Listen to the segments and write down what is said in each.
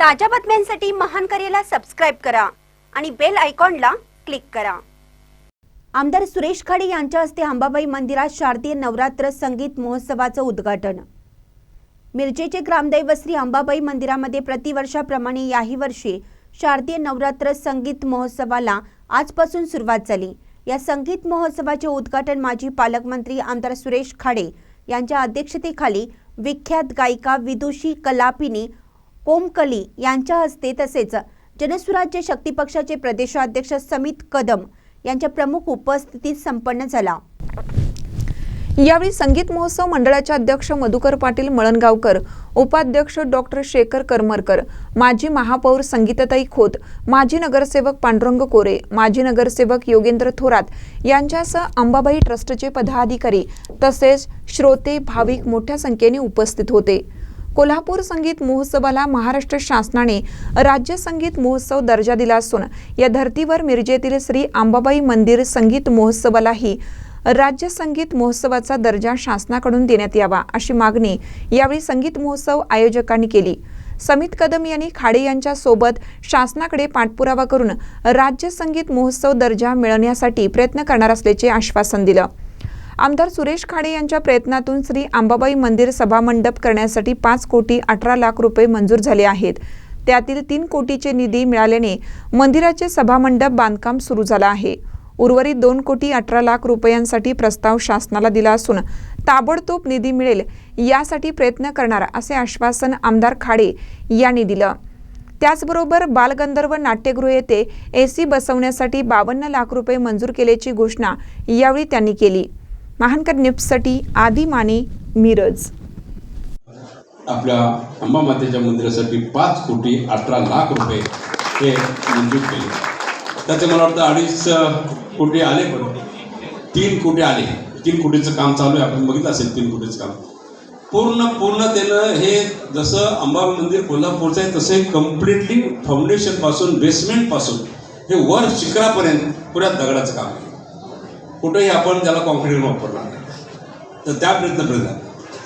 ताज्या बातम्यांसाठी महान करेला सबस्क्राईब करा आणि बेल आयकॉनला क्लिक करा. आमदार सुरेश खाडे यांच्या हस्ते अंबाबाई मंदिरात शारदीय नवरात्र संगीत महोत्सवाचं उद्घाटन. मिरजेचे ग्रामदैव श्री अंबाबाई मंदिरामध्ये प्रतिवर्षाप्रमाणे याही वर्षी शारदीय नवरात्र संगीत महोत्सवाला आजपासून सुरुवात झाली. या संगीत महोत्सवाचे उद्घाटन माजी पालकमंत्री आमदार सुरेश खाडे यांच्या अध्यक्षतेखाली विख्यात गायिका विदुषी कलापिनी कोमकली यांच्या हस्ते तसेच जनसुराज्य शक्ती पक्षाचे प्रदेशाध्यक्ष समित कदम यांच्या प्रमुख उपस्थितीत संपन्न झाला. यावेळी संगीत महोत्सव मंडळाचे अध्यक्ष मधुकर पाटील मळणगावकर उपाध्यक्ष डॉक्टर शेखर करमरकर माजी महापौर संगीतताई खोत माजी नगरसेवक पांडुरंग कोरे माजी नगरसेवक योगेंद्र थोरात यांच्यासह अंबाबाई ट्रस्टचे पदाधिकारी तसेच श्रोते भाविक मोठ्या संख्येने उपस्थित होते. कोल्हापूर संगीत महोत्सवाला महाराष्ट्र शासनाने राज्य संगीत महोत्सव दर्जा दिला असून या धर्तीवर मिरजेतील श्री आंबाबाई मंदिर संगीत महोत्सवालाही राज्य संगीत महोत्सवाचा दर्जा शासनाकडून देण्यात यावा अशी मागणी यावेळी संगीत महोत्सव आयोजकांनी केली. समित कदम यांनी खाडे यांच्या सोबत शासनाकडे पाठपुरावा करून राज्य संगीत महोत्सव दर्जा मिळवण्यासाठी प्रयत्न करणार असल्याचे आश्वासन दिलं. आमदार सुरेश खाडे यांच्या प्रयत्नातून श्री आंबाबाई मंदिर सभामंडप करण्यासाठी पाच कोटी अठरा लाख रुपये मंजूर झाले आहेत. त्यातील तीन कोटीचे निधी मिळाल्याने मंदिराचे सभामंडप बांधकाम सुरू झालं आहे. उर्वरित दोन कोटी अठरा लाख रुपयांसाठी प्रस्ताव शासनाला दिला असून ताबडतोब निधी मिळेल यासाठी प्रयत्न करणार असे आश्वासन आमदार खाडे यांनी दिलं. त्याचबरोबर बालगंधर्व नाट्यगृह येथे एसी बसवण्यासाठी बावन्न लाख रुपये मंजूर केल्याची घोषणा यावेळी त्यांनी केली. महानकर न्यूजसाठी आदी माने मिरज. आपल्या अंबा मातेच्या मंदिरासाठी पाच कोटी अठरा लाख रुपये हे मंजूर केले. त्याचे मला वाटतं अडीच कोटी आले पण तीन कोटी आले. तीन कोटीचं काम चालू आहे. आपण बघितलं असेल तीन कोटीचं काम. पूर्ण पूर्ण त्यानं हे जसं अंबा मंदिर कोल्हापूरचं आहे तसे कम्प्लिटली फाउंडेशनपासून बेसमेंटपासून हे वर शिखरापर्यंत पुऱ्या दगडाचं काम आहे. कुठंही आपण त्याला कॉन्क्रीट वापरणार नाही. तर त्या प्रयत्न प्रयत्न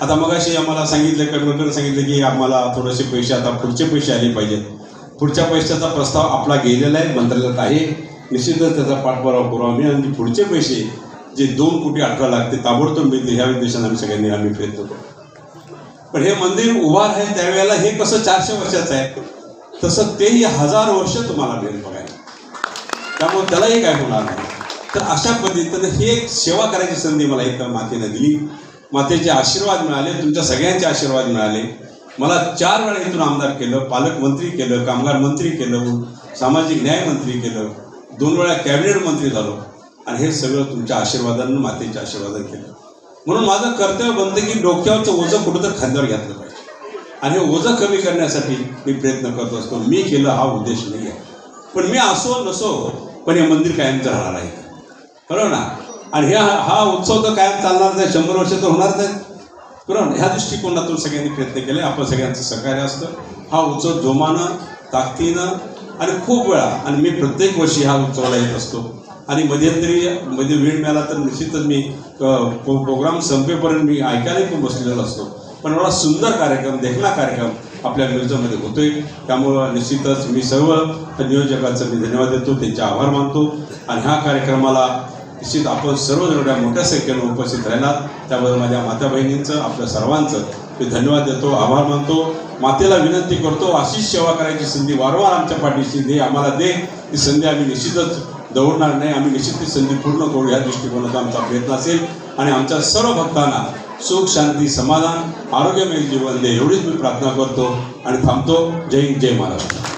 आता मग अशी आम्हाला सांगितलं कडवकर सांगितलं की आम्हाला थोडेसे पैसे आता पुढचे पैसे आले पाहिजेत. पुढच्या पैशाचा प्रस्ताव आपला गेलेला आहे मंत्रालयात आहे. निश्चितच त्याचा पाठपुरावा करू आम्ही. आणि पुढचे पैसे जे दोन कोटी अठरा लाख ते ताबडतोब मिळतील ह्या उद्देशाने आम्ही सगळ्यांनी आम्ही प्रयत्न करू. पण हे मंदिर उभार आहे त्यावेळेला हे कसं चारशे वर्षाचं आहे तसं तेही हजार वर्ष तुम्हाला मिळेल बघायला. त्यामुळे त्यालाही काय होणार नाही. तर अशा पद्धतीनं हे एक सेवा करायची संधी मला इथं मातेनं दिली. मातेचे आशीर्वाद मिळाले तुमच्या सगळ्यांचे आशीर्वाद मिळाले. मला चार वेळा इथून आमदार केलं पालकमंत्री केलं कामगार मंत्री केलं सामाजिक न्याय मंत्री केलं. दोन वेळा कॅबिनेट मंत्री झालो आणि हे सगळं तुमच्या आशीर्वादानं मातेच्या आशीर्वादानं केलं. म्हणून माझं कर्तव्य बनतं की डोक्यावरचं ओझं कुठं तर खांद्यावर घेतलं पाहिजे. आणि हे ओझं कमी करण्यासाठी मी प्रयत्न करत असतो. मी केलं हा उद्देश नाही आहे. पण मी असो नसो पण हे मंदिर कायमचं राहणार आहे. बरोबर ना? आणि ह्या हा उत्सव तर कायम चालणार नाही शंभर वर्ष तर होणार नाही. बरोबर ह्या दृष्टिकोनातून सगळ्यांनी प्रयत्न केले आपण सगळ्यांचं सहकार्य असतं. हा उत्सव जोमानं ताकदीनं आणि खूप वेळा आणि मी प्रत्येक वर्षी हा उत्सवाला येत असतो. आणि मध्यंतरी मध्ये वेळ मिळाला तर निश्चितच मी प्रोग्राम संपेपर्यंत मी ऐकायला पण बसलेलो असतो. पण एवढा सुंदर कार्यक्रम देखणा कार्यक्रम आपल्या मिरजमध्ये होतोय. त्यामुळं निश्चितच मी सर्व नियोजकांचं मी धन्यवाद देतो त्यांचे आभार मानतो. आणि ह्या कार्यक्रमाला निश्चित आपण सर्वजण एवढ्या मोठ्या संख्येनं उपस्थित राहणार. त्याबद्दल माझ्या माता बहिणींचं आपल्या सर्वांचं मी धन्यवाद देतो आभार मानतो. मातेला विनंती करतो अशीच सेवा करायची संधी वारंवार आमच्या पाठीशी दे आम्हाला दे. ती संधी आम्ही निश्चितच दौडणार नाही. आम्ही निश्चित ती संधी पूर्ण करू. या दृष्टिकोनाचा आमचा प्रयत्न असेल. आणि आमच्या सर्व भक्तांना सुख शांती समाधान आरोग्यमय जीवन दे. एवढीच मी प्रार्थना करतो आणि थांबतो. जय हिंद, जय महाराष्ट्र.